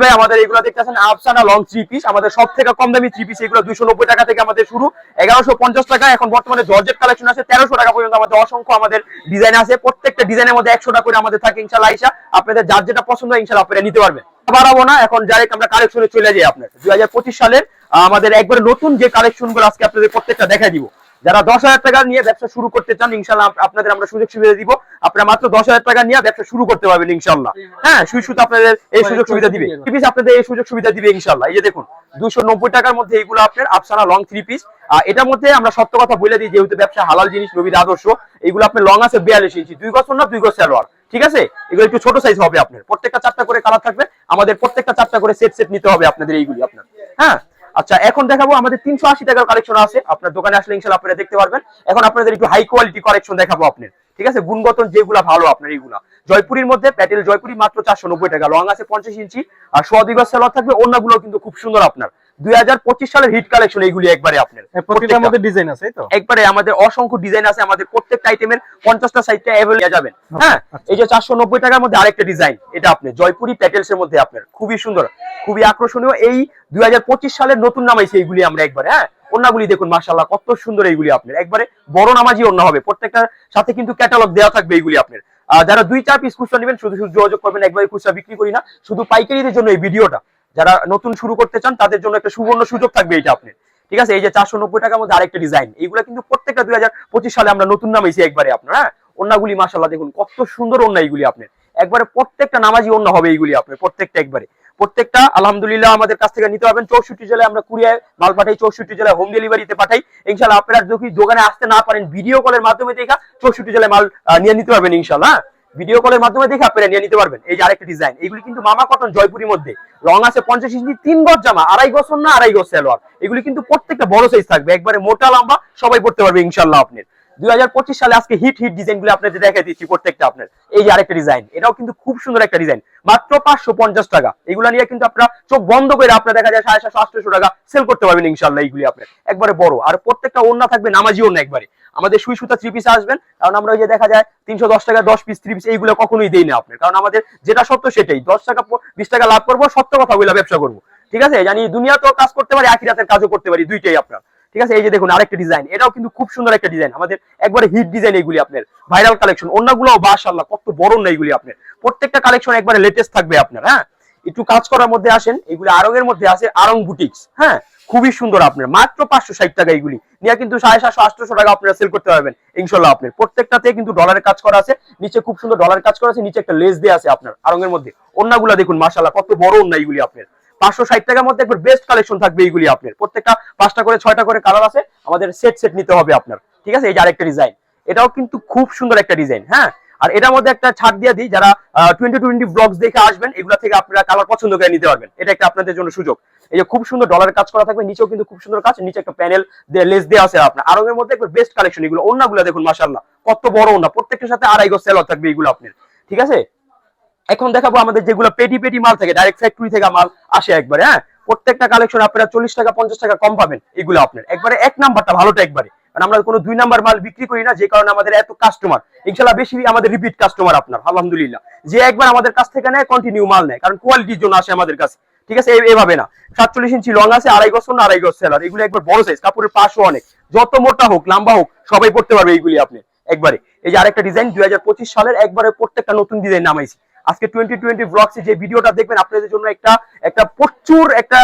ভাই, আমাদের এগুলো আফসানা লং থ্রি পিস আমাদের সব থেকে কম দামি থ্রি পিস এগুলো নব্বই টাকা থেকে আমাদের শুরু। এগারোশো পঞ্চাশ টাকা এখন বর্তমানে জর্জেট কালেকশন আছে, তেরোশো টাকা পর্যন্ত আমাদের অসংখ্য আমাদের ডিজাইন আছে। প্রত্যেকটা ডিজাইনের মধ্যে একশো টাকা করে আমাদের থাকে ইনশাল্লাহ আইসা আপনাদের যার যেটা পছন্দ ইনশাল্লাহ আপনারা নিতে পারবেন। না, এখন ডাইরেক্ট আমরা কালেকশনে চলে যাই আপনার দুই হাজার পঁচিশ সালের আমাদের একবার নতুন যে কালেকশনগুলো আজকে আপনাদের প্রত্যেকটা দেখা দিব। যারা দশ হাজার টাকা নিয়ে ব্যবসা শুরু করতে চান ইনশাল্লাহ আপনাদের আমরা সুযোগ সুবিধা দিব। আপনারা মাত্র দশ হাজার টাকা নিয়ে ব্যবসা শুরু করতে পারবেন ইনশাল্লাহ। হ্যাঁ সুই সুতো আপনাদের এই সুযোগ সুবিধা দিবে। থ্রি পিস আপনাদের এই সুযোগ সুবিধা দিবে ইনশাল্লাহ। এই যে দেখুন দুশো নব্বই টাকার মধ্যে এইগুলো আপনার আফসানা লং থ্রি পিস আর এটার মধ্যে আমরা সত্য কথা বলে দিই যেহেতু ব্যবসা হালাল জিনিস নবীর আদর্শ এইগুলো আপনার লং আছে বিয়াল্লিশ ইঞ্চি দুই গজ না দুই গজ সালোয়ার ঠিক আছে? এগুলো একটু ছোট সাইজ হবে আপনার। প্রত্যেকটা চারটা করে কালার থাকবে। আমাদের প্রত্যেকটা চারটা করে সেট সেট নিতে হবে আপনাদের এইগুলি আপনার। হ্যাঁ? আচ্ছা এখন দেখাবো আমাদের তিনশো আশি টাকার কালেকশন আছে। আপনার দোকানে আসলে ইনশাল আপনারা দেখতে পারবেন। এখন আপনাদের একটু হাই কোয়ালিটি কালেকশন দেখাবো আপনার ঠিক আছে? গুণগত যেগুলা ভালো আপনার এইগুলা। জয়পুরের মধ্যে প্যাটেল জয়পুরি মাত্র চারশো নব্বই টাকা। লং আছে পঞ্চাশ ইঞ্চি। আর সোয়াদিগজ সেলর থাকবে। অন্যগুলো কিন্তু খুব সুন্দর আপনার। দুই হাজার পঁচিশ সালের হিট কালেকশন এইগুলি একবারে আপনার। প্রত্যেকটার প্রত্যেকটা। মধ্যে ডিজাইন আছে তো? একবারে আমাদের অসংখ্য ডিজাইন আছে আমাদের প্রত্যেকটা আইটেমের পঞ্চাশটা সাইডটা অ্যাভেলেবল যাবেন। হ্যাঁ? এই যে চারশো নব্বই টাকার মধ্যে আরেকটা ডিজাইন এটা আপনি জয়পুরি প্যাটেলস এর মধ্যে আপনার। খুবই সুন্দর খুবই আকর্ষণীয়। এই দুই হাজার পঁচিশ সালের নতুন নামাইছে এইগুলি আমরা একবারে হ্যাঁ? অন্যগুলি দেখুন মাশাল্লাহ কত সুন্দর এইগুলি আপনার। একবারে বড় নামাজি অন্য হবে প্রত্যেকটার সাথে কিন্তু ক্যাটালগ দেওয়া থাকবে এইগুলি আপনার। যারা দুই চার পিস খুচরা নেবেন শুধু শুধু যোগাযোগ করবেন একবারে খুচরা বিক্রি করি না শুধু পাইকারিদের জন্য এই ভিডিওটা। যারা নতুন শুরু করতে চান, তাদের জন্য একটা সুবর্ণ সুযোগ থাকবে এটা আপনার। ঠিক আছে? এই যে চারশো নব্বই টাকার মধ্যে আরেকটা ডিজাইন এইগুলো কিন্তু প্রত্যেকটা দুই হাজার পঁচিশ সালে আমরা নতুন নামাইছি একবারে আপনার হ্যাঁ? অন্যগুলি মাসাল্লাহ দেখুন, কত সুন্দর অন্য এইগুলি আপনার। একবারে প্রত্যেকটা নামাজি অন্য হবে এইগুলি আপনার, প্রত্যেকটা একবারে। প্রত্যেকটা, আলহামদুলিল্লাহ, আমাদের কাছ থেকে নিতে পারবেন চৌষট্টি জেলায় আমরা কুরিয়ায় মাল পাঠাই, চৌষট্টি জেলায় হোম ডেলিভারিতে পাঠাই। ইনশাল্লাহ আপনারা যদি দোকানে আসতে না পারেন ভিডিও কলের মাধ্যমে দেখা, চৌষট্টি জেলায় মাল নিয়ে নিতে পারবেন ইনশাল্লাহ হ্যাঁ? ভিডিও কলের মাধ্যমে দেখে আপনারা নিয়ে নিতে পারবেন। এই যে আরেকটা ডিজাইন এইগুলি কিন্তু মামা কটন জয়পুরির মধ্যে। রং আছে পঞ্চাশ ইঞ্চি, তিন গজ জামা, আড়াই গজ না আড়াই গজ সালোয়ার। এগুলি কিন্তু প্রত্যেকটা বড় সাইজ থাকবে। একবারে মোটা, লম্বা, সবাই পড়তে পারবে ইনশাল্লাহ আপনার। দুই হাজার পঁচিশ সালে আজকে হিট হিট ডিজাইনগুলো আপনাদের দেখাই দিচ্ছি প্রত্যেকটা আপনার। এই যে আরেকটা ডিজাইন এটাও কিন্তু খুব সুন্দর একটা ডিজাইন মাত্র পাঁচশো পঞ্চাশ টাকা। এগুলো নিয়ে কিন্তু আপনারা চোখ বন্ধ করে আপনার দেখা যায় সাড়ে সাতশো আটশো টাকা সেল করতে পারবেন ইনশাল্লাহ এইগুলি আপনার। একবারে বড়। আর প্রত্যেকটা ওন্না থাকবে নামাজি ওন্না একবারে। আমাদের সুই সুতা থ্রি পিস আসবেন, কারণ আমরা ওই যে দেখা যায় তিনশো দশ টাকা, দশ পিস থ্রি পিস এইগুলো কখনোই দেই না আপনার। কারণ আমাদের যেটা সত্য সেটাই, দশ টাকা, বিশ টাকা লাভ করব, সত্য কথা বলে ব্যবসা করব। ঠিক আছে? জানি দুনিয়া তো কাজ করতে পারি একই রাতের কাজও করতে পারি, দুইটাই আপনার। ঠিক আছে? এই যে দেখুন আরেকটা ডিজাইন এটাও কিন্তু খুব সুন্দর একটা ডিজাইন আমাদের একবারে হিট ডিজাইন এইগুলি আপনার ভাইরাল কালেকশন অন্যগুলো বাসাল্লাহ কত বড় না এইগুলি আপনার। প্রত্যেকটা কালেকশন একবারে লেটেস্ট থাকবে আপনার হ্যাঁ? একটু কাজ করার মধ্যে আসেন, এগুলি আরঙের মধ্যে আছে, আরং বুটিক্স হ্যাঁ? খুবই সুন্দর আপনার, মাত্র পাঁচশো ষাট টাকা এগুলি নিয়ে কিন্তু সাড়ে সাতশো আটশো টাকা আপনারা সেল করতে পারবেন, ইনশাল্লাহ আপনার। প্রত্যেকটাতে কিন্তু ডলারের কাজ করা আছে, নিচে খুব সুন্দর ডলার কাজ করা আছে, নিচে একটা লেস দেওয়া আছে আপনার আরঙের মধ্যে। অন্যগুলা দেখুন মাসাল্লাহ কত বড় অন্য এইগুলি আপনার। পাঁচশো ষাট টাকার মধ্যে একবার বেস্ট কালেকশন থাকবে এইগুলি আপনার। প্রত্যেকটা পাঁচটা করে, ছয়টা করে কালার আছে, আমাদের সেট সেট নিতে হবে আপনার। ঠিক আছে? এই যে আরেকটা ডিজাইন এটাও কিন্তু খুব সুন্দর একটা ডিজাইন হ্যাঁ? আর এটার মধ্যে একটা ছাড় দিয়ে দিই, যারা টোয়েন্টি টোয়েন্টি ব্লগস দেখে আসবেন, এগুলা থেকে আপনারা কালার পছন্দ করে নিতে পারবেন। এটা একটা আপনাদের জন্য সুযোগ। এই যে খুব সুন্দর ডলারের কাজ করা থাকবে, নিচেও কিন্তু খুব সুন্দর কাজ, নিচে একটা প্যানেল লেস দেওয়া আছে আপনার। আরঙের মধ্যে একবার বেস্ট কালেকশন এগুলো অন্যগুলো দেখুন মাসাল্লাহ কত বড় অন্য প্রত্যেকটার সাথে আড়াই গো সেল থাকবে এগুলো আপনার। ঠিক আছে? এখন দেখাবো আমাদের যেগুলো পেটি পেটি মাল থাকে ডাইরেক্ট ফ্যাক্টরি থেকে মাল আসে একবারে হ্যাঁ? প্রত্যেকটা কালেকশন আপনারা চল্লিশ টাকা, পঞ্চাশ টাকা কম পাবেন এগুলো আপনার। একবারে এক নাম্বারটা ভালোটা একবারে। আমরা কোনো দুই নাম্বার মাল বিক্রি করি না, যে কারণে আমাদের এত কাস্টমার ইনশাল্লাহ বেশি আমাদের রিপিট কাস্টমার আপনার, আলহামদুলিল্লাহ। যে একবার আমাদের কাছ থেকে নেয় কন্টিনিউ মাল নেয়, কারণ কোয়ালিটির জন্য আসে আমাদের কাছে। ঠিক আছে? এভাবে না। সাতচল্লিশ ইঞ্চি লং আছে, আড়াই গজ না, আড়াই গজ সেলার এগুলো একবার বড় সাইজ কাপড়ের পাশও অনেক। যত মোটা হোক, লম্বা হোক, সবাই পড়তে পারবে এইগুলি আপনি, একবারে। এই যে আরেকটা ডিজাইন দুই সালের একবারে প্রত্যেকটা নতুন ডিজাইন নামাইছি। আজকে টোয়েন্টি টোয়েন্টি ব্লগসে যে ভিডিওটা দেখবেন, আপনাদের জন্য একটা একটা প্রচুর একটা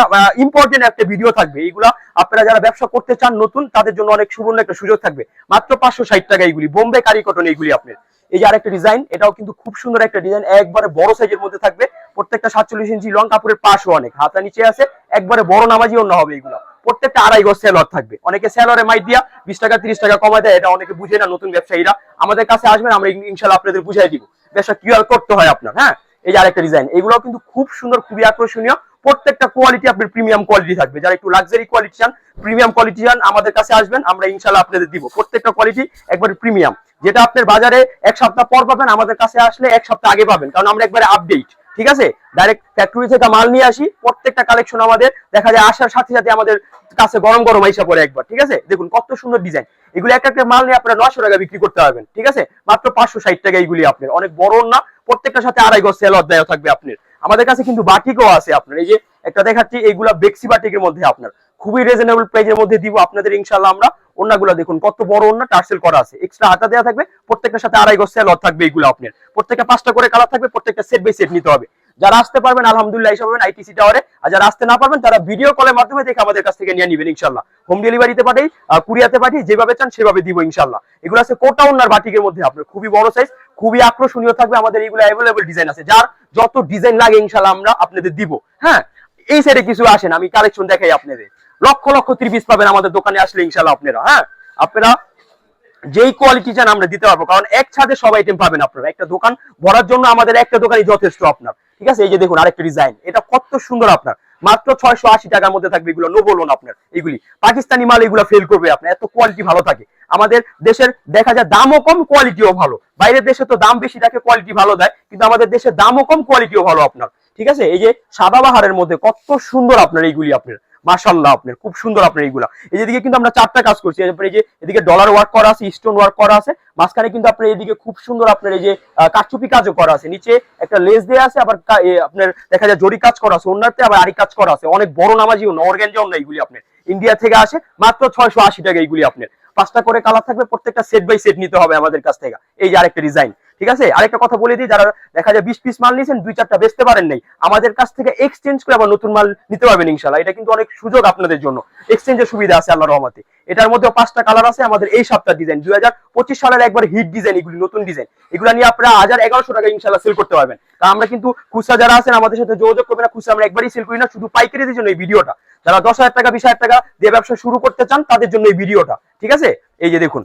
ইম্পর্টেন্ট একটা ভিডিও থাকবে। এইগুলা আপনারা যারা ব্যবসা করতে চান নতুন, তাদের জন্য অনেক সুবর্ণ একটা সুযোগ থাকবে। মাত্র পাঁচশো ষাট টাকা এইগুলি, বোম্বে কারি কটন এইগুলি আপনার। এই যে আরেকটা ডিজাইন এটাও কিন্তু খুব সুন্দর একটা ডিজাইন একবারে বড় সাইজের মধ্যে থাকবে। প্রত্যেকটা সাতচল্লিশ ইঞ্চি লং কাপড়ের পাশও অনেক। হাতা নিচে আছে, একবারে বড় নামাজি অন্য হবে এইগুলো প্রত্যেকটা আড়াই গজ সেলর থাকবে। অনেকে সেলরে মাইট দিয়া বিশ টাকা, তিরিশ টাকা কমায় দেয়, এটা অনেকে বুঝে না, নতুন ব্যবসায়ীরা। আমাদের কাছে আসবেন, আমরা ইনশাল্লাহ আপনাদের বুঝাই দিব। ব্যবসা কীভাবে করতে হয় আপনার হ্যাঁ? এই যে আরেকটা ডিজাইন এগুলো কিন্তু খুব সুন্দর, খুবই আকর্ষণীয়। প্রত্যেকটা কোয়ালিটি আপনার প্রিমিয়াম কোয়ালিটি থাকবে। যারা একটু লাক্সারি কোয়ালিটি চান প্রিমিয়াম কোয়ালিটি চান, আমাদের কাছে আসবেন, আমরা ইনশাল্লাহ আপনাদের দিব। প্রত্যেকটা কোয়ালিটি একবার প্রিমিয়াম যেটা আপনার বাজারে এক সপ্তাহ পর পাবেন, আমাদের কাছে আসলে এক সপ্তাহ আগে পাবেন, কারণ আমরা একবারে আপডেট ঠিক আছে? ডাইরেক্ট ফ্যাক্টরি থেকে মাল নিয়ে আসি, প্রত্যেকটা কালেকশন আমাদের, দেখা যায় আসার সাথে সাথে আমাদের কাছে গরম গরম আইসা পড়ে একবার, ঠিক আছে? দেখুন কত সুন্দর ডিজাইন এগুলো একটা একটা মাল নিয়ে আপনারা নশো টাকা বিক্রি করতে পারবেন, ঠিক আছে? মাত্র পাঁচশো ষাট টাকা এইগুলি আপনার, অনেক বড় না, প্রত্যেকটার সাথে আড়াই গজ সেলর দেওয়া থাকবে আপনার। আমাদের কাছে কিন্তু বাটিকও আছে আপনার, এই যে একটা দেখাচ্ছি এইগুলা বেক্সি বাটিকের মধ্যে আপনার। খুবই রিজনেবল প্রাইজের মধ্যে দিব, আপনাদের ইনশাল্লাহ আমরা ওন্নাগুলা দেখুন, কত বড় ওন্না টার্সেল করা আছে। এক্সট্রা হাতা দেওয়া থাকবে প্রত্যেকটার সাথে আড়াই গজ সেলর থাকবে এইগুলো আপনার। প্রত্যেকটা পাঁচটা করে কালার থাকবে, প্রত্যেকটা সেট বাই সেট নিতে হবে। যারা আসতে পারবেন, আলহামদুলিল্লাহ এসে পাবেন আইটিসি টাওয়ারে আর যারা আসতে না পারবেন, তারা ভিডিও কলের মাধ্যমে দেখে আমাদের কাছ থেকে নিয়ে নিবেন ইনশাল্লাহ হোম ডেলিভারিতে পাঠাই কুরিয়াতে পাঠাই যেভাবে চান সেভাবে দিব ইনশাল্লাহ এগুলো আছে কোটা ওন্নার বাটিকের মধ্যে আপনার, খুবই বড় সাইজ খুবই আকর্ষণীয় থাকবে। আমাদের এগুলো অ্যাভেলেবল ডিজাইন আছে, যার যত ডিজাইন লাগে ইনশাল্লাহ আমরা আপনাদের দিব। হ্যাঁ এই সাইডে কিছু আসেন আমি কালেকশন দেখাই আপনাদের। লক্ষ লক্ষ ত্রিপিস পাবেন আমাদের দোকানে আসলে ইনশাল্লাহ আপনারা হ্যাঁ? আপনারা যেই কোয়ালিটি চান আমরা দিতে পারব, কারণ এক ছাদে সব আইটেম পাবেন আপনারা। একটা দোকান ভরার জন্য আমাদের একটা দোকানই যথেষ্ট আপনার, ঠিক আছে? এই যে দেখুন আরেকটা ডিজাইন এটা কত সুন্দর আপনার। মাত্র ছয়শো আশি টাকার মধ্যে থাকবে এগুলো নো বলুন আপনার এগুলি। পাকিস্তানি মাল এগুলো ফেল করবে আপনার, এত কোয়ালিটি ভালো থাকে। আমাদের দেশের দেখা যায় দামও কম কোয়ালিটিও ভালো। বাইরের দেশে তো দাম বেশি থাকে কোয়ালিটি ভালো দেয়, কিন্তু আমাদের দেশে দামও কম কোয়ালিটিও ভালো আপনার, ঠিক আছে? এই যে সাদা বাহারের মধ্যে কত সুন্দর আপনার এইগুলি আপনার। মাশাল্লাহ আপনার খুব সুন্দর আপনার এইগুলা। এই যেদিকে কিন্তু আমরা চারটা কাজ করছি এই যে এদিকে ডলার ওয়ার্ক করা আছে স্টোন ওয়ার্ক করা আছে মাঝখানে কিন্তু আপনার এদিকে খুব সুন্দর আপনার এই যে আহ, কারচুপি কাজও করা আছে। নিচে একটা লেস দেওয়া আছে আবার আপনার দেখা যায় জরি কাজ করা আছে অন্যতে আবার আরি কাজ করা আছে। অনেক বড় নামাজি অর্গ্যানজা অন্য এইগুলি আপনার। ইন্ডিয়া থেকে আসে মাত্র ছয়শো আশি টাকা এইগুলি আপনার। পাঁচটা করে কালার থাকবে প্রত্যেকটা সেট বাই সেট নিতে হবে আমাদের কাছ থেকে। এই যে আরেকটা ডিজাইন ঠিক আছে? আরেকটা কথা বলে দিই, যারা দেখা যায় বিশ পিস মাল নিয়েছেন, দুই চারটা বেচতে পারেন নাই। আমাদের কাছ থেকে এক্সচেঞ্জ করে আবার নতুন মাল নিতে পারবেন ইনশাল্লাহ এটা কিন্তু অনেক সুযোগ আপনাদের জন্য। এক্সচেঞ্জের সুবিধা আছে আল্লাহ রহমতে। এটার মধ্যে পাঁচটা কালার আছে, আমাদের এই সপ্তাহ ডিজাইন দুই হাজার পঁচিশ সালের একবার হিট ডিজাইন এগুলি নতুন ডিজাইন এগুলো নিয়ে আপনারা হাজার এগারোশো টাকা ইনশাল্লাহ সেল করতে পারবেন। কারণ আমরা কিন্তু খুচরা যারা আছেন, আমাদের সাথে যোগাযোগ করবেন না, খুচরা আমরা একবারই সেল করি না, শুধু পাইকারিদের জন্য এই ভিডিওটা। যারা দশ হাজার টাকা, বিশ হাজার টাকা দিয়ে ব্যবসা শুরু করতে চান, তাদের জন্য এই ভিডিওটা। ঠিক আছে? এই যে দেখুন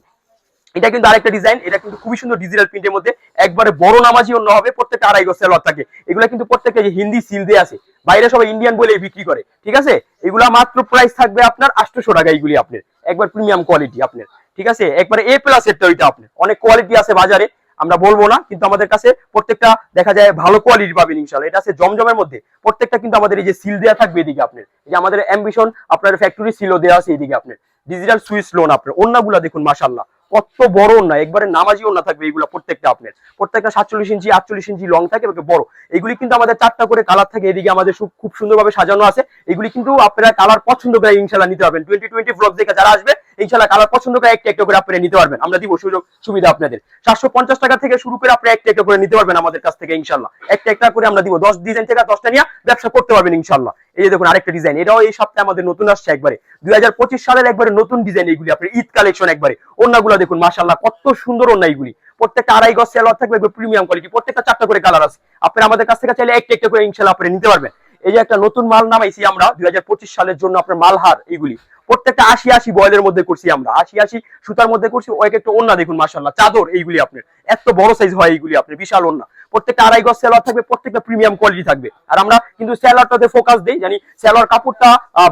এটা কিন্তু আরেকটা ডিজাইন এটা কিন্তু খুবই সুন্দর ডিজিটাল প্রিন্টের মধ্যে। একবারে বড় নামাজি অন্য হবে, প্রত্যেকটা আড়াই গজ সেলর থাকে। এগুলো কিন্তু প্রত্যেকটা হিন্দি সিল দিয়ে আছে। বাইরে সবাই ইন্ডিয়ান বলে বিক্রি করে, ঠিক আছে? এগুলা মাত্র প্রাইস থাকবে আপনার আটশোশো টাকা এইগুলি আপনার। একবার প্রিমিয়াম কোয়ালিটি আপনার, ঠিক আছে? একবারে এ প্লাস এরটা ওইটা আপনার। অনেক কোয়ালিটি আছে বাজারে, আমরা বলব না, কিন্তু আমাদের কাছে প্রত্যেকটা দেখা যায় ভালো কোয়ালিটি পাবেন ইনশাল্লাহ এটা আছে জমজমের মধ্যে। প্রত্যেকটা কিন্তু আমাদের এই যে সিল দেওয়া থাকবে এদিকে আপনার। যে আমাদের অ্যাম্বিশন আপনার ফ্যাক্টরি সিলও দেওয়া আছে এদিকে আপনার। ডিজিটাল সুইচ লোন আপনার। অন্যগুলা দেখুন মাশাল্লাহ কত বড় না, একবারে নামাজিও না থাকবে এগুলো প্রত্যেকটা আপনার। প্রত্যেকটা সাতচল্লিশ ইঞ্চি, আটচল্লিশ ইঞ্চি লং থাকে বড়। এগুলি কিন্তু আমাদের চারটা করে কালার থাকে, এদিকে আমাদের খুব সুন্দরভাবে সাজানো আছে। এগুলি কিন্তু আপনারা কালার পছন্দ করে ইনশাল্লাহ নিতে পারবেন। টোয়েন্টি টোয়েন্টি ব্লগ দেখে যারা আসবে ইনশাল্লাহ কালার পছন্দ করে একটা একটা করে আপনারা নিতে পারবেন। আমরা দিব সুযোগ সুবিধা আপনাদের। সাতশো পঞ্চাশ টাকা থেকে শুরু করে আপনি একটা একটা করে নিতে পারবেন আমাদের কাছ থেকে ইনশাল্লাহ একটা একটা করে আমরা দিব। দশ ডিজাইন থেকে দশটা নিয়ে ব্যবসা করতে পারবেন ইনশাল্লাহ এই যে দেখুন আরেকটা ডিজাইন এটাও এই সপ্তাহে আমাদের নতুন আসছে একবারে। দুই হাজার পঁচিশ সালের একবারে নতুন ডিজাইন এইগুলি, আপনার ঈদ কালেকশন একবারে। অন্যগুলো দেখুন মাশাল্লাহ কত সুন্দর অন্য এইগুলি। প্রত্যেকটা আড়াই গজ সেলার থাকবে প্রিমিয়াম কোয়ালিটি প্রত্যেকটা চারটা করে কালার আছে। আপনারা আমাদের কাছ থেকে চাইলে একটা একটা করে ইনশাল্লাহ আপনি নিতে পারবেন। এই যে একটা নতুন মাল নামাইছি আমরা, দুই হাজার পঁচিশ সালের জন্য আপনার মালহার এইগুলি। প্রত্যেকটা আশি আশি বয়েলের মধ্যে করছি আমরা। আশি আশি সুতার মধ্যে করছি ওই একটা ওন্না দেখুন মাশাল্লাহ চাদর এইগুলি আপনার। এত বড় সাইজ হয় এইগুলি আপনার, বিশাল ওন্না প্রত্যেকটা আড়াই গজ সেলার থাকবে, প্রত্যেকটা প্রিমিয়াম কোয়ালিটি থাকবে। আর আমরা কিন্তু সেলারটাতে ফোকাস দিই, জানি সেলার কাপড়টা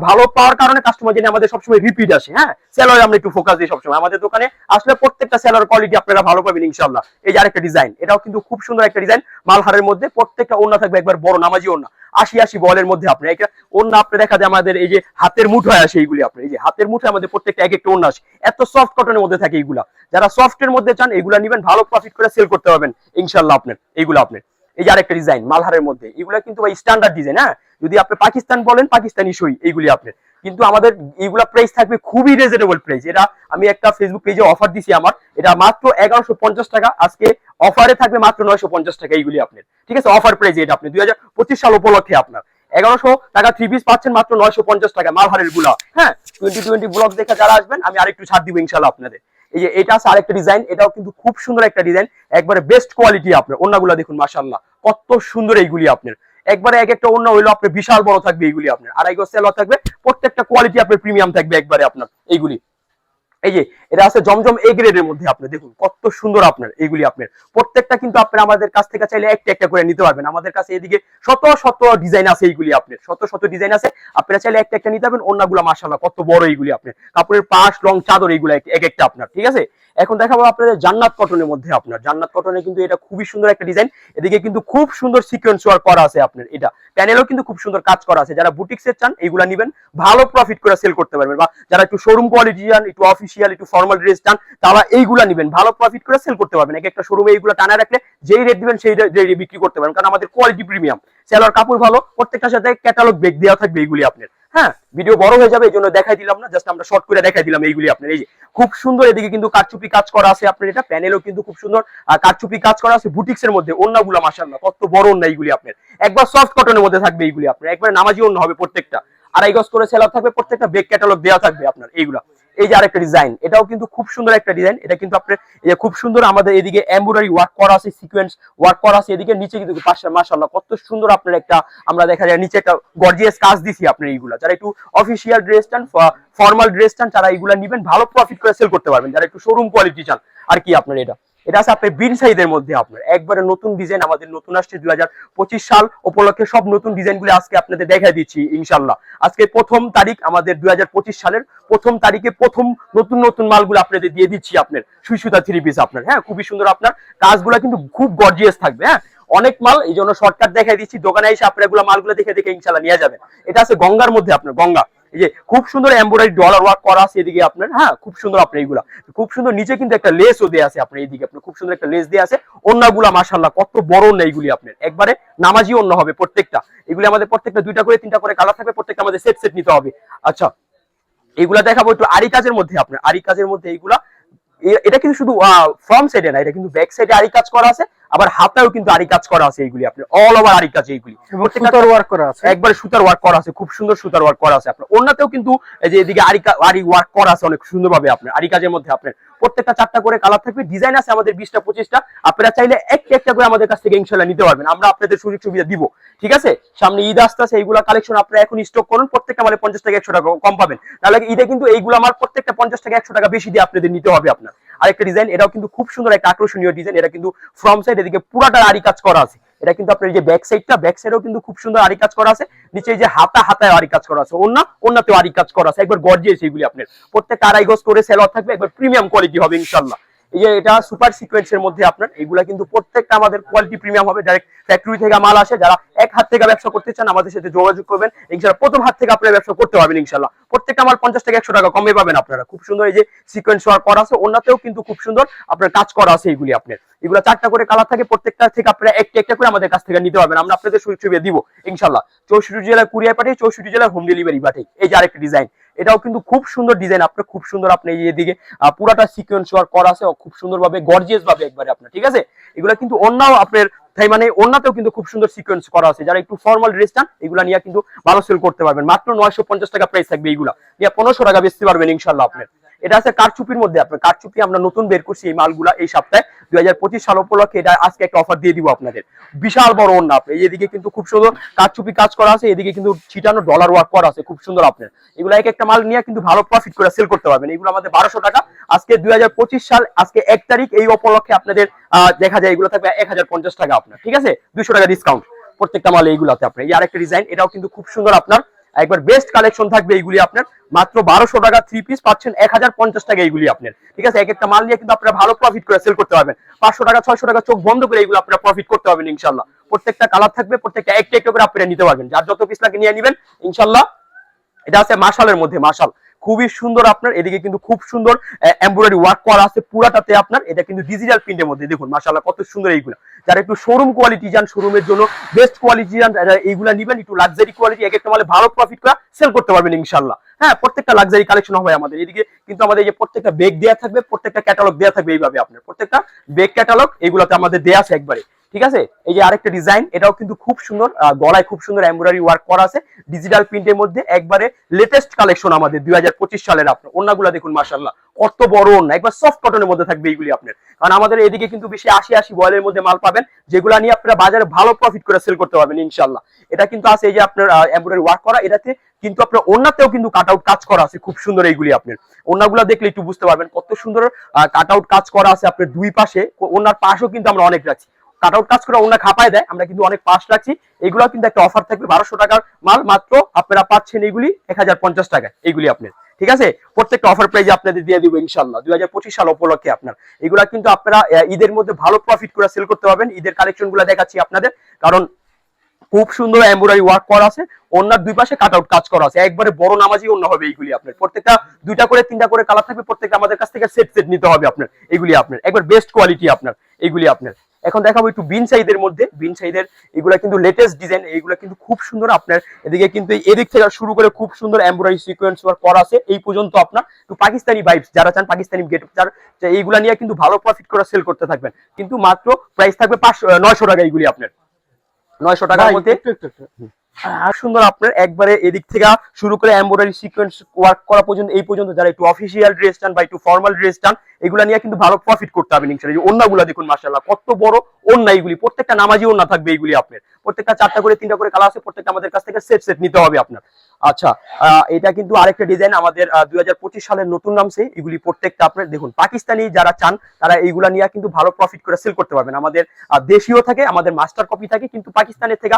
ভালো পাওয়ার কারণে কাস্টমার জানি আমাদের সবসময় রিপিট আসে হ্যাঁ? সেলারে আমরা একটু ফোকাস দিই সবসময়। আমাদের দোকানে আসলে প্রত্যেকটা সেলার কোয়ালিটি আপনারা ভালো পাবেন ইনশাল্লাহ এই যে আরেকটা ডিজাইন এটাও কিন্তু খুব সুন্দর একটা ডিজাইন মালহারের মধ্যে প্রত্যেকটা ওন্না থাকবে, একবার বড় নামাজি ওন্না আশি আশি বলের মধ্যে আপনি এটা অন্য আপনি দেখা যায় আমাদের এই যে হাতের মুঠোয় আসে এইগুলি আপনার, এই যে হাতের মুঠোয় আমাদের প্রত্যেকটা এক একটা অন্য আসে। এত সফট কটনের মধ্যে থাকে এইগুলা। যারা সফটের মধ্যে চান এগুলা নিবেন, ভালো প্রফিট করে সেল করতে পারবেন ইনশাল্লাহ আপনার, এইগুলো আপনার। এই যে আরেকটা ডিজাইন মালহারের মধ্যে, এগুলা কিন্তু ভাই স্ট্যান্ডার্ড ডিজাইন হ্যাঁ? যদি আপনি পাকিস্তান বলেন, পাকিস্তানি সই, এইগুলি আপনার। কিন্তু আমাদের এইগুলা প্রাইস থাকবে খুবই রিজনেবল প্রাইস এটা আমি একটা ফেসবুক পেজে অফার দিছি আমার। এটা মাত্র এগারোশো পঞ্চাশ টাকা। আজকে অফারে থাকবে মাত্র নয়শো পঞ্চাশ টাকা, এইগুলি আপনার। ঠিক আছে? অফার প্রাইস এটা আপনি দুই হাজার পঁচিশ সাল উপলক্ষে আপনার। এগারোশো টাকা থ্রি পিস পাচ্ছেন মাত্র নয়শো পঞ্চাশ টাকা, মালহারেরগুলা। হ্যাঁ? টোয়েন্টি টোয়েন্টি ব্লগ দেখে যারা আসবেন, আমি আরেকটু ছাড় দিব ইনশাল্লাহ আপনাদের। এই যে এটা আছে আরেকটা ডিজাইন এটাও কিন্তু খুব সুন্দর একটা ডিজাইন একবারে বেস্ট কোয়ালিটি আপনার, অন্যগুলা দেখুন মাসাল্লাহ কত সুন্দর এইগুলি আপনার। একবারে এক একটা অন্য হইল আপনার বিশাল বড় থাকবে এইগুলি আপনার। আড়াই গজ সেল থাকবে, প্রত্যেকটা কোয়ালিটি আপনার প্রিমিয়াম থাকবে একবারে আপনার, এইগুলি। এই যে, এটা আছে জমজম এ গ্রেডের মধ্যে আপনি দেখুন, কত সুন্দর আপনার, এইগুলি আপনার। প্রত্যেকটা কিন্তু আপনার আমাদের কাছ থেকে চাইলে একটা একটা করে নিতে পারবেন। আমাদের কাছে এদিকে শত শত ডিজাইন আছে এইগুলি আপনার, শত শত ডিজাইন আছে। আপনারা চাইলে একটা একটা নিতে পারবেন, অন্যগুলো মাসাল্লাহ কত বড় এইগুলি আপনার। কাপড়ের পাশ, রং, চাদর, এইগুলো এক একটা আপনার, ঠিক আছে? এখন দেখাবো আপনাদের জান্নাত কটনের মধ্যে আপনার। জান্নাত কটনে কিন্তু এটা খুবই সুন্দর একটা ডিজাইন এদিকে কিন্তু খুব সুন্দর সিকোয়েন্স ওয়ার্ক করা আছে আপনার, এটা। প্যানেলও কিন্তু খুব সুন্দর কাজ করা আছে। যারা বুটিক্সের চান এইগুলা নিবেন। ভালো প্রফিট করে সেল করতে পারবেন। বা যারা একটু শোরুম কোয়ালিটি চান, একটু অফিসিয়াল একটু ফর্মাল ড্রেস চান, তারা এইগুলা নিবেন। ভালো প্রফিট করে সেল করতে পারবেন। এক একটা শোরুমে এইগুলো টানা রাখলে যেই রেট দিবেন, সেই রেটে বিক্রি করতে পারবেন। কারণ আমাদের কোয়ালিটি প্রিমিয়াম সেলার কাপড় ভালো, প্রত্যেকটার সাথে ক্যাটালগ বেগ দেওয়া থাকবে এইগুলি আপনার। হ্যাঁ ভিডিও বড় হয়ে যাবে এই জন্য দেখাই দিলাম না জাস্ট আমরা শর্ট করে দেখাই দিলাম এইগুলি আপনার। এই যে, খুব সুন্দর এদিকে কিন্তু কারচুপি কাজ করা আছে আপনার এটা প্যানেলও কিন্তু খুব সুন্দর কারচুপি কাজ করা আছে বুটিক্স এর মধ্যে অন্যগুলো মাসাল্লাহ কত বড় অন্য এইগুলি আপনার। একবার সফট কটনের মধ্যে থাকবে এইগুলি আপনার, একবার নামাজি অন্য হবে প্রত্যেকটা। আড়াই গজ করে সেলার থাকবে, প্রত্যেকটা বেগ ক্যাটালগ দেওয়া থাকবে আপনার, এইগুলা। এই যে আরেকটা ডিজাইন এটাও কিন্তু খুব সুন্দর একটা ডিজাইন এটা কিন্তু আপনার, এই যে খুব সুন্দর আমাদের এদিকে এমব্রয়ডারি ওয়ার্ক করা আছে সিকোয়েন্স ওয়ার্ক করা আছে, এদিকে নিচে কিন্তু পাশে মাশাআল্লাহ, কত সুন্দর আপনার একটা, আমরা দেখা যায় নিচে একটা গর্জিয়াস কাজ দিছি আপনার এইগুলা। যারা একটু অফিসিয়াল ড্রেস চান ফর্মাল ড্রেস চান, তারা এইগুলা নিবেন, ভালো প্রফিট করে সেল করতে পারবেন। যারা একটু শোরুম কোয়ালিটি চান, আর কি আপনার এটা? এটা আছে আপনার বিন সাইজের মধ্যে আপনার। একবারে নতুন ডিজাইন আমাদের নতুন আসছে দুই হাজার পঁচিশ সাল, উপলক্ষে সব নতুন ডিজাইনগুলো আজকে আপনাদের দেখা দিচ্ছি ইনশাল্লাহ আজকে প্রথম তারিখ আমাদের দুই হাজার পঁচিশ সালের, প্রথম তারিখে প্রথম নতুন নতুন মালগুলো আপনাদের দিয়ে দিচ্ছি আপনার, সুই সুতা থ্রি পিস আপনার। হ্যাঁ খুবই সুন্দর আপনার। কাজগুলো কিন্তু খুব গর্জিয়াস থাকবে হ্যাঁ। অনেক মাল এই জন্য শর্টকাট দেখাই দিচ্ছি। দোকানে এসে আপনার মালগুলো দেখে দেখে ইনশাল্লাহ নিয়ে যাবেন। এটা আছে গঙ্গার মধ্যে আপনার, গঙ্গা। এই যে খুব সুন্দর এমব্রয়ডারি ডলার ওয়ার্ক করা আছে এদিকে আপনার হ্যাঁ? খুব সুন্দর আপনার এইগুলা। খুব সুন্দর নিচে কিন্তু একটা লেসও দেয়া আছে আপনার এইদিকে। আপনার খুব সুন্দর একটা লেস দেয়া আছে। অন্যগুলা মাশাল্লাহ কত বড় অন্য এইগুলি আপনার। একবারে নামাজি অন্য হবে প্রত্যেকটা। এগুলি আমাদের প্রত্যেকটা দুইটা করে, তিনটা করে কালার থাকবে, প্রত্যেকটা আমাদের সেট সেট নিতে হবে। আচ্ছা এইগুলা দেখাবো একটু আরি কাজের মধ্যে আপনার। আরি কাজের মধ্যে এইগুলা এটা কিন্তু শুধু ফ্রন্ট সাইডে না, এটা কিন্তু ব্যাক সাইডে আরি কাজ করা আছে। আবার হাতেও কিন্তু আরি কাজ করা আছে এইগুলি আপনার অল ওভার আরি কাজ এইগুলি। সুতার ওয়ার্ক করা আছে। একবারে সুতার ওয়ার্ক করা আছে খুব সুন্দর সুতার ওয়ার্ক করা আছে আপনার। অন্যতেও কিন্তু এই যে এদিকে আরি কা- আরি ওয়ার্ক করা আছে অনেক সুন্দর ভাবে আপনার আরি কাজের মধ্যে আপনার। প্রত্যেকটা চারটা করে কালার থাকবে ডিজাইন আছে আমাদের বিশটা পঁচিশটা। আপনারা চাইলে একটা একটা করে আমাদের কাছ থেকে ইনশাল্লাহ নিতে পারবেন। আমরা আপনাদের সুযোগ সুবিধা দিব ঠিক আছে? সামনে ঈদ আসতে আছে এইগুলা কালেকশন আপনারা এখন স্টক করুন প্রত্যেকটা মানে পঞ্চাশ টাকা একশো টাকা কম পাবেন। তাহলে ঈদে কিন্তু এইগুলো আমার প্রত্যেকটা পঞ্চাশ টাকা একশো টাকা বেশি দিয়ে আপনাদের নিতে হবে আপনার। আরেকটা ডিজাইন এটাও কিন্তু খুব সুন্দর একটা আকর্ষণীয় ডিজাইন এটা কিন্তু ফ্রম সাইড এদিকে পুরাটা আরি কাজ করা আছে। এটা কিন্তু আপনার যে ব্যাক সাইডটা ব্যাক সাইডেও কিন্তু খুব সুন্দর আরি কাজ করা আছে। নিচে যে হাতা হাতায় আরি কাজ করা আছে। অন্য ওন্নাতেও আরি কাজ করা আছে। একবার গর্জিয়াস এইগুলি আপনার। প্রত্যেকটা আড়াই গজ করে সেলর থাকবে, একবার প্রিমিয়াম কোয়ালিটি হবে ইনশাল্লাহ। এই যে এটা সুপার সিকোয়েন্সের মধ্যে আপনার, এগুলা কিন্তু প্রত্যেকটা আমাদের কোয়ালিটি প্রিমিয়াম হবে। ডাইরেক্ট ফ্যাক্টরি থেকে মাল আসে, যারা এক হাত থেকে ব্যবসা করতে চান, আমাদের সাথে যোগাযোগ করবেন। ইনশাল্লাহ প্রথম হাত থেকে আপনারা ব্যবসা করতে পারবেন ইনশাল্লাহ প্রত্যেকটা মাল পঞ্চাশ টাকা একশো টাকা কমে পাবেন আপনারা। খুব সুন্দর এই যে সিকোয়েন্স ওয়ার্ক করা আছে, অন্যতেও কিন্তু খুব সুন্দর আপনার কাজ করা আছে এইগুলি আপনার। এগুলো চারটা করে কালার থাকে, প্রত্যেকটা থেকে আপনারা একটা একটা করে আমাদের কাছ থেকে নিতে পারবেন। আমরা আপনাদের সুযোগ সুবিধা দিব ইনশাল্লাহ চৌষট্টি জেলায় কুরিয়ার পাঠিয়ে চৌষট্টি জেলায় হোম ডেলিভারি পাঠিয়ে এই যে আরেকটা ডিজাইন এটাও কিন্তু খুব সুন্দর ডিজাইন আপনার খুব সুন্দর আপনি এদিকে পুরাটা সিকোয়েন্স ওয়ার্ক করা আছে, খুব সুন্দর ভাবে গর্জিয়াস ভাবে একবারে আপনার, ঠিক আছে? এগুলা কিন্তু অন্যাও আপনার, তাই মানে অন্যতেও কিন্তু খুব সুন্দর সিকোয়েন্স করা আছে। যারা একটু ফর্মাল ড্রেস চান, এগুলো নিয়ে কিন্তু ভালো সেল করতে পারবেন। মাত্র নয়শো পঞ্চাশ টাকা প্রাইস থাকবে এইগুলা নিয়ে পনেরোশো টাকা বেচতে পারবেন ইনশাল্লাহ আপনার এটা আছে কারচুপির মধ্যে আপনার। কারচুপি আমরা নতুন বের করছি এই মালগুলা এই সপ্তাহে। দুই হাজার পঁচিশ সাল উপলক্ষে এটা আজকে একটা অফার দিয়ে দিব আপনাদের। বিশাল বড় অন্য আপনি এদিকে কিন্তু খুব সুন্দর কারচুপি কাজ করা আছে, এদিকে কিন্তু ছিটানো ডলার ওয়ার্ক করা আছে, খুব সুন্দর আপনার। এগুলো এক একটা মাল নিয়ে কিন্তু ভালো প্রফিট করে সেল করতে পারবেন। এগুলো আমাদের বারোশো টাকা। আজকে দুই হাজার পঁচিশ সাল, আজকে এক তারিখ, এই উপলক্ষে আপনাদের দেখা যায় এগুলো থাকবে এক হাজার পঞ্চাশ টাকা আপনার। ঠিক আছে? দুইশো টাকা ডিসকাউন্ট প্রত্যেকটা মাল এইগুলাতে আপনার। এই আরেকটা ডিজাইন এটাও কিন্তু খুব সুন্দর আপনার। একবার বেস্ট কালেকশন থাকবে এইগুলি আপনার। মাত্র বারোশো টাকা থ্রি পিস পাচ্ছেন এক হাজার পঞ্চাশ টাকা এইগুলি আপনার। ঠিক আছে? এক একটা মাল নিয়ে কিন্তু আপনারা ভালো প্রফিট করে সেল করতে পারবেন। পাঁচশো টাকা, ছয়শো টাকা চোখ বন্ধ করে এইগুলো আপনারা প্রফিট করতে পারবেন ইনশাল্লাহ প্রত্যেকটা কালার থাকবে, প্রত্যেকটা একটা একটা করে আপনারা নিতে পারবেন। যার যত পিস লাগে নিয়ে নেবেন ইনশাল্লাহ এটা আছে মাসালের মধ্যে, মাশাল। খুবই সুন্দর আপনার, এদিকে কিন্তু খুব সুন্দর এমব্রয়ডারি ওয়ার্ক করা আছে পুরাটাতে আপনার, এটা কিন্তু ডিজিটাল প্রিন্টের মধ্যে। দেখুন মাশাল্লাহ কত সুন্দর এইগুলো। যারা একটু শোরুম কোয়ালিটি যান শোরুমের জন্য বেস্ট কোয়ালিটি যান এইগুলা নিবেন, একটু লাক্সারি কোয়ালিটি এক একটা মালে ভালো প্রফিট করে সেল করতে পারবেন ইনশাল্লাহ হ্যাঁ প্রত্যেকটা লাক্সারি কালেকশন হবে আমাদের। এদিকে কিন্তু আমাদের যে প্রত্যেকটা বেগ দেওয়া থাকবে, প্রত্যেকটা ক্যাটালগ দেওয়া থাকবে এইভাবে আপনার। প্রত্যেকটা বেগ ক্যাটালগ এগুলোতে আমাদের দেওয়া আছে একবারে। ঠিক আছে? এই যে আরেকটা ডিজাইন এটাও কিন্তু খুব সুন্দর গলায় খুব সুন্দর এমব্রয়ডারি ওয়ার্ক করা আছে। ডিজিটাল প্রিন্টের মধ্যে একবারে লেটেস্ট কালেকশন আমাদের, দুই হাজার পঁচিশ সালের আপনার। অন্যগুলা দেখুন মাসাল্লাহ কত বড় অন্য একবার সফট কটনের মধ্যে থাকবে এইগুলি আপনার। কারণ আমাদের এদিকে কিন্তু বেশি আশি আশি বয়েলের মধ্যে মাল পাবেন, যেগুলা নিয়ে আপনারা বাজারে ভালো প্রফিট করে সেল করতে পারবেন ইনশাল্লাহ এটা কিন্তু আছে এই যে আপনার এমব্রয়ডারি ওয়ার্ক করা, এটাতে কিন্তু আপনার অন্যতেও কিন্তু কাট আউট কাজ করা আছে, খুব সুন্দর এইগুলি আপনার। অন্যগুলা দেখলে একটু বুঝতে পারবেন কত সুন্দর কাট আউট কাজ করা আছে আপনার দুই পাশে অন্যার পাশেও কিন্তু আমরা অনেক রাখছি। কাট আউট কাজ করে ওনা খাপায় দেয়। আমরা কিন্তু অনেক পাশ রাখছি। এগুলো কিন্তু একটা অফার থাকবে, বারোশো টাকার মাল। মাত্র আপনারা পাচ্ছেন এগুলি এক হাজার পঞ্চাশ টাকায়, এগুলি আপনার। ঠিক আছে? প্রত্যেকটা অফার প্রাইজ আপনাদের দিয়ে দিব ইনশাল্লাহ দুই হাজার পঁচিশ সাল উপলক্ষে আপনার। এগুলা কিন্তু আপনারা ঈদের মধ্যে ভালো প্রফিট করে সেল করতে পারবেন। ঈদের কালেকশনগুলা দেখাচ্ছি আপনাদের। কারণ খুব সুন্দর এমব্রয়ডারি ওয়ার্ক করা আছে। ওনার দুই পাশে কাট আউট কাজ করা আছে। একবারে বড় নামাজি অন্য হবে এইগুলি আপনার। প্রত্যেকটা দুইটা করে, তিনটা করে কালার থাকবে, প্রত্যেকটা আমাদের কাছ থেকে সেট সেট নিতে হবে আপনার। এগুলি আপনার। একবার বেস্ট কোয়ালিটি আপনার। এইগুলি আপনার। এখন দেখাবো একটু বিন সাইদের মধ্যে। বিন সাইদের এগুলা কিন্তু লেটেস্ট ডিজাইন এইগুলা কিন্তু খুব সুন্দর আপনার। এদিকে কিন্তু এদিক থেকে শুরু করে খুব সুন্দর এমব্রয়ডারি সিকোয়েন্স ওয়ার্ক করা আছে। এই পর্যন্ত আপনার। একটু পাকিস্তানি ভাইবস যারা চান পাকিস্তানি গেট যার এইগুলা নিয়ে কিন্তু ভালো প্রফিট করে সেল করতে থাকবেন। কিন্তু মাত্র প্রাইস থাকবে পাঁচশো নয়শো টাকা এইগুলি আপনার। নয়শো টাকার মধ্যে। সুন্দর আপনার একবারে এদিক থেকে শুরু করে এমব্রয়ডারি সিকোয়েন্স ওয়ার্ক করা পর্যন্ত এই পর্যন্ত যারা একটু অফিসিয়াল ড্রেস চান বা একটু ফর্মাল ড্রেস চান এগুলা নিয়ে কিন্তু ভালো প্রফিট করতে হবে যে ওন্নাগুলা দেখুন, মাশাআল্লাহ, কত বড় ওন্না এগুলি প্রত্যেকটা নামাজি ওন্না থাকবে এইগুলি আপনার। প্রত্যেকটা চারটা করে, তিনটা করে কালার আছে, প্রত্যেকটা আমাদের কাছ থেকে সেট সেট নিতে হবে আপনার। আচ্ছা এটা কিন্তু আরেকটা ডিজাইন আমাদের দুই সালের নতুন নামছে। এগুলি প্রত্যেকটা আপনার, দেখুন, পাকিস্তানি যারা চান, তারা এইগুলা নিয়ে কিন্তু ভালো প্রফিট করে সেল করতে পারবেন। আমাদের দেশীয় থাকে, আমাদের মাস্টার কপি থাকে, কিন্তু পাকিস্তানের থেকে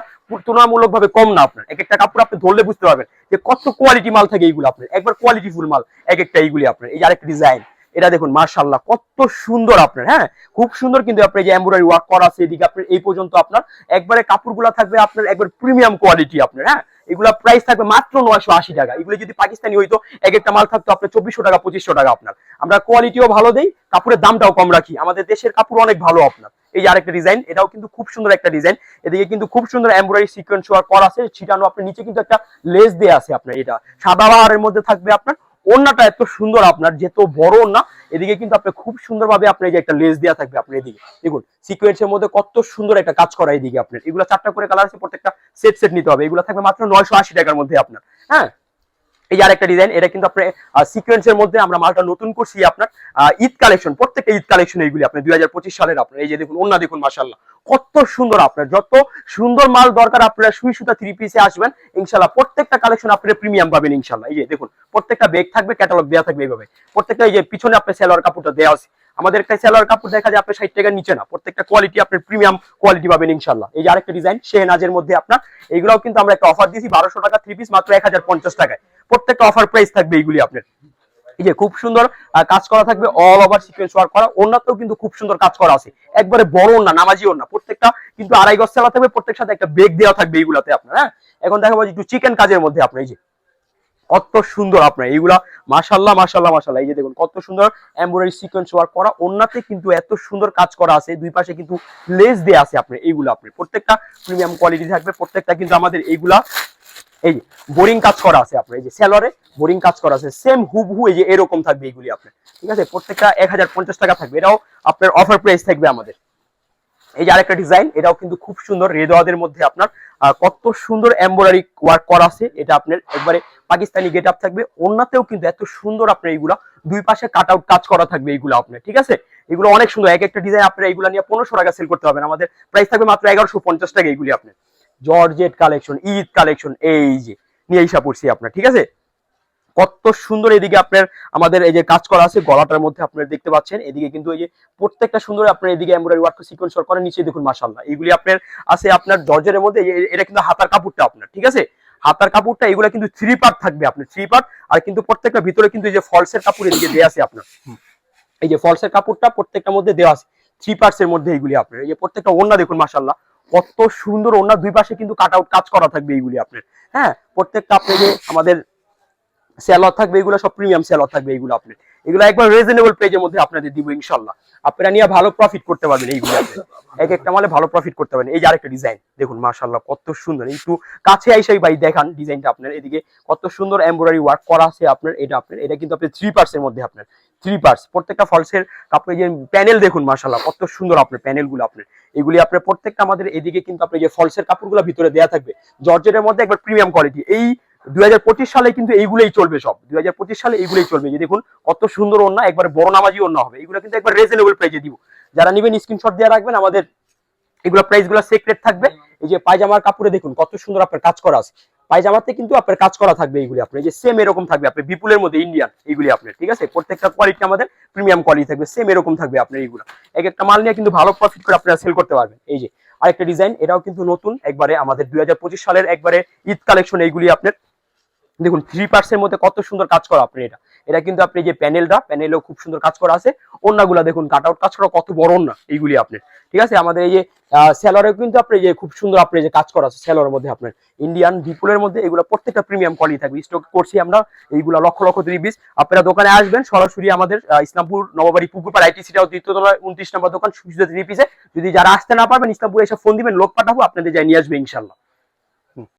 তুলনামূলক ভাবে কম না আপনার। এক একটা কাপড় আপনি ধরলে বুঝতে পারবেন যে কত কোয়ালিটি মাল থাকে এইগুলো আপনার। একবার কোয়ালিটি ফুল মাল, এক একটা এইগুলি আপনার। এই আরেকটা ডিজাইন এটা দেখুন মার্শাল্লাহ কত সুন্দর আপনার হ্যাঁ? খুব সুন্দর কিন্তু আপনার যে এমব্রয়ডারি ওয়ার্ক করা আছে এদিকে, আপনার এই পর্যন্ত আপনার, একবারে কাপড়গুলো থাকবে আপনার একবার প্রিমিয়াম কোয়ালিটি আপনার হ্যাঁ? এগুলা প্রাইস থাকবে মাত্র নয়শো আশি টাকা। এগুলো যদি পাকিস্তানি হইতো, এক একটা মাল থাকতো আপনার চব্বিশশো টাকা, পঁচিশশো টাকা আপনার। আমরা কোয়ালিটিও ভালো দেই, কাপড়ের দামটাও কম রাখি। আমাদের দেশের কাপড় অনেক ভালো আপনার। এই যে আরেকটা ডিজাইন এটাও কিন্তু খুব সুন্দর একটা ডিজাইন এদিকে কিন্তু খুব সুন্দর এমব্রয়ডারি সিকোয়েন্স ওয়ার্ক করা আছে, ছিটানো, আপনার নিচে কিন্তু একটা লেস দেয়া আছে আপনার, এটা। সাদা বাহারের মধ্যে থাকবে আপনার ওন্নাটা এত সুন্দর আপনার, যেত বড় ওড়না, এদিকে কিন্তু আপনি খুব সুন্দরভাবে আপনার এই যে একটা লেস দেওয়া থাকবে আপনি এদিকে। দেখুন সিকোয়েন্সের মধ্যে কত সুন্দর একটা কাজ করা এদিকে আপনার। এগুলো চারটা করে কালার আছে, প্রত্যেকটা সেট সেট নিতে হবে। এগুলো থাকবে মাত্র নয়শো আশি টাকার মধ্যে আপনার। হ্যাঁ? এই যে আরেকটা ডিজাইন এটা কিন্তু আপনার সিকোয়েন্সের মধ্যে আমরা মালটা নতুন করছি আপনার ঈদ কালেকশন প্রত্যেকটা ঈদ কালেকশন এইগুলি আপনার দুই হাজার পঁচিশ সালের আপনার, এই যে দেখুন অন্য দেখুন মাসাল্লাহ কত সুন্দর আপনার, যত সুন্দর মাল দরকার আপনারা সুই সুতা থ্রি পিসে আসবেন ইনশাল্লাহ প্রত্যেকটা কালেকশন আপনারা প্রিমিয়াম পাবেন ইনশাল্লাহ এই যে দেখুন, প্রত্যেকটা বেগ থাকবে ক্যাটালগ দেওয়া থাকবে এইভাবে। প্রত্যেকটা এই যে পিছনে আপনার সেলোয়ার কাপড়টা দেওয়া আছে। আমাদের একটা সেলোয়ার কাপড় দেখা যায় আপনার ষাট টাকার নিচে না, প্রত্যেকটা কোয়ালিটি আপনার প্রিমিয়াম কোয়ালিটি পাবেন ইনশাল্লাহ এই যে আরেকটা ডিজাইন শেহনাজের মধ্যে আপনার, এইগুলাও কিন্তু আমরা একটা অফার দিয়েছি, বারোশো টাকা থ্রি পিস মাত্র এক হাজার পঞ্চাশ টাকায়। প্রত্যেকটা অফার প্রাইস থাকবে এইগুলি আপনার। এই যে খুব সুন্দর কাজ করা থাকবে অল ওভার সিকোয়েন্স ওয়ার্ক করা। ওনাতেও কিন্তু খুব সুন্দর কাজ করা আছে। একবারে বড় না নামাজি ওনা প্রত্যেকটা কিন্তু আড়াই গজ সেলা থাকবে প্রত্যেক সাথে একটা বেগ দেওয়া থাকবে এইগুলাতে আপনার হ্যাঁ? এখন দেখাবো যে একটু চিকেন কাজের মধ্যে আপনার, এই যে। কত সুন্দর আপনার, এইগুলা মাশাল্লাহ মাশাল্লাহ মাশাল্লাহ এই যে দেখুন, কত সুন্দর এমব্রয়ডারি সিকোয়েন্স ওয়ার্ক করা। ওনাতে কিন্তু এত সুন্দর কাজ করা আছে, দুই পাশে কিন্তু লেস দেয়া আছে আপনার, এইগুলো আপনি প্রত্যেকটা প্রিমিয়াম কোয়ালিটি থাকবে, প্রত্যেকটা কিন্তু আমাদের এইগুলা এই যে বোরিং কাজ করা আছে আপনার, এই যে সেলরে বোরিং কাজ করা আছে সেম হুবহু এই যে এরকম থাকবে এইগুলি আপনার, ঠিক আছে? প্রত্যেকটা এক হাজার পঞ্চাশ টাকা থাকবে, এটাও আপনার অফার প্রাইস থাকবে আমাদের। এই যে আরেকটা ডিজাইন এটাও কিন্তু খুব সুন্দর রেদওয়াদের মধ্যে আপনার কত সুন্দর এমব্রয়ডারি ওয়ার্ক করা আছে, এটা আপনার একবারে পাকিস্তানি গেট আপ থাকবে, অন্যতেও কিন্তু এত সুন্দর আপনার এইগুলা, দুই পাশে কাট আউট কাজ করা থাকবে এইগুলো আপনার, ঠিক আছে? এগুলো অনেক সুন্দর, এক একটা ডিজাইন আপনার এইগুলো নিয়ে পনেরোশো টাকা সেল করতে পারবেন, আমাদের প্রাইস থাকবে মাত্র এগারোশো পঞ্চাশ টাকা এইগুলি আপনার। জর্জেট কালেকশন ঈদ কালেকশন এই যে নিয়ে এইসা পড়ছি আপনার ঠিক আছে? কত সুন্দর এদিকে আপনার আমাদের এই যে কাজ করা আছে গলাটার মধ্যে আপনারা দেখতে পাচ্ছেন এদিকে কিন্তু এই যে প্রত্যেকটা সুন্দর আপনার এদিকে এমব্রয়ডারি ওয়ার্ক সিকোয়েন্স করে নিচে দেখুন মাশাআল্লাহ এগুলি আপনার আছে আপনার জর্জের মধ্যে এটা কিন্তু হাতার কাপড়টা আপনার ঠিক আছে? হাতার কাপড়টা এগুলো কিন্তু থ্রি পার্ট থাকবে আপনার থ্রি পার্ট আর কিন্তু প্রত্যেকটা ভিতরে কিন্তু এই যে ফলসের কাপড় এদিকে দেওয়া আছে আপনার। এই যে ফলসের কাপড়টা প্রত্যেকটা মধ্যে দেওয়া আছে থ্রি পার্টস এর মধ্যে এইগুলি আপনার এই যে প্রত্যেকটা ওন্না দেখুন মাশাল্লাহ কত সুন্দর ওন্না দুই পাশে কিন্তু কাট আউট কাজ করা থাকবে এইগুলি আপনার। হ্যাঁ প্রত্যেকটা আপনি যে আমাদের সেলর থাকবে, এগুলো সব প্রিমিয়াম সেলর থাকবে এইগুলো আপনার। এগুলো একবার রিজনেবল প্রাইজের মধ্যে আপনাদের দিব ইনশাল্লাহ আপনারা নিয়ে ভালো প্রফিট করতে পারবেন এইগুলো এক একটা মালে ভালো প্রফিট করতে পারবেন। এই যে আরেকটা ডিজাইন দেখুন মাশাল্লাহ কত সুন্দর। একটু কাছে আইসাই ভাই দেখান ডিজাইনটা আপনার। এদিকে কত সুন্দর এমব্রয়ডারি ওয়ার্ক করা আছে আপনার, এটা আপনার। এটা কিন্তু আপনি থ্রি পার্টস এর মধ্যে আপনার। থ্রি পার্টস প্রত্যেকটা ফলসের কাপড়ে যে প্যানেল দেখুন মাশাল্লাহ কত সুন্দর আপনার প্যানেলগুলো আপনার। এগুলি আপনার প্রত্যেকটা আমাদের এদিকে কিন্তু আপনি যে ফলসের কাপড়গুলো ভিতরে দেওয়া থাকবে, জর্জেটের মধ্যে একবার প্রিমিয়াম কোয়ালিটি এই দুই সালে কিন্তু এইগুলোই চলবে সব। দুই হাজার পঁচিশ সালে এইগুলোই চলবে। যে দেখুন, কত সুন্দর ওন্না একবার বড় নামাজি ওন্না হবে। এগুলো কিন্তু একবার রিজনেবল প্রাইজে দিব। যারা নেবেন স্ক্রিনশট দিয়ে রাখবেন, আমাদের এগুলো প্রাইসগুলো সিক্রেট থাকবে। এই যে পায়জামার কাপড়ে দেখুন, কত সুন্দর আপনার কাজ করা আছে। পায়জামাতে কিন্তু আপনার কাজ করা থাকবে এইগুলি আপনার যে সেম এরকম থাকবে আপনি বিপুলের মধ্যে ইন্ডিয়ান এইগুলি আপনার, ঠিক আছে? প্রত্যেকটা কোয়ালিটি আমাদের প্রিমিয়াম কোয়ালিটি থাকবে সেম এরকম থাকবে আপনার এইগুলো। এক একটা মাল নিয়ে কিন্তু ভালো প্রফিট করে আপনারা সেল করতে পারবেন। এই যে আরেকটা ডিজাইন এটাও কিন্তু নতুন, একবারে আমাদের দু হাজার পঁচিশ সালের একবারে ঈদ কালেকশন এইগুলি আপনার দেখুন থ্রি পার্টসের মধ্যে কত সুন্দর কাজ করা আপনি এটা। এটা কিন্তু আপনি যে প্যানেলটা প্যানেলেও খুব সুন্দর কাজ করা আছে। অন্যগুলা দেখুন কাট আউট কাজ করা কত বড় না এইগুলি আপনার। ঠিক আছে? আমাদের এই যে সেলরে কিন্তু আপনি যে খুব সুন্দর আপনি যে কাজ করা আছে সেলরের মধ্যে আপনার। ইন্ডিয়ান বিপুলের মধ্যে এগুলো প্রত্যেকটা প্রিমিয়াম কোয়ালিটি থাকবে। স্টক করছি আমরা, এইগুলা লক্ষ লক্ষ থ্রি পিস আপনারা দোকানে আসবেন, সরাসরি আমাদের ইসলামপুর নববাড়ি পুকুরপাড় আইটিসিটাও দ্বিতীয়তলা উনত্রিশ নম্বর দোকান, সুবিধা থ্রি পিসে যদি যারা আসতে না পারবেন, ইসলামপুরে এসে ফোন দিবেন, লোক পাঠাবো, আপনাদের যাই নিয়ে আসবে ইনশাল্লাহ